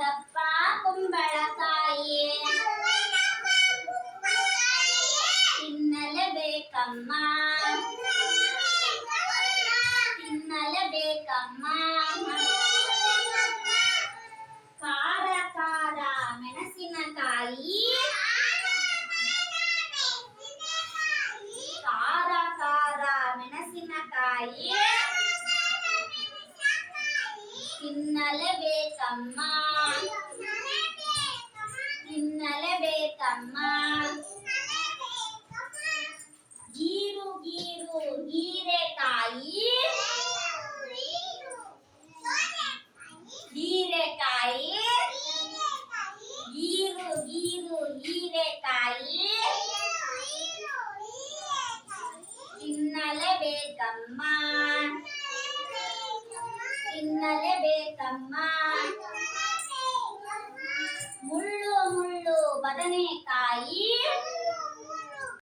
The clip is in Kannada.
ದಪ್ಪ ಕುಂಬಳಕಾಯಿ. ತಿನ್ನಲೇಬೇಕಮ್ಮ ತಿನ್ನಲೇಬೇಕಮ್ಮ ಖಾರ ಖಾರ ಮೆಣಸಿನಕಾಯಿ. ಖಾರ ಖಾರ ಮೆಣಸಿನಕಾಯಿ. ತಿನ್ನಲೇಬೇಕಮ್ಮ ತಿನ್ನಲೇಬೇಕಮ್ಮ ತಿನ್ನಲೇಬೇಕಮ್ಮ ಮುಳ್ಳು ಮುಳ್ಳು ಬದನೆಕಾಯಿ.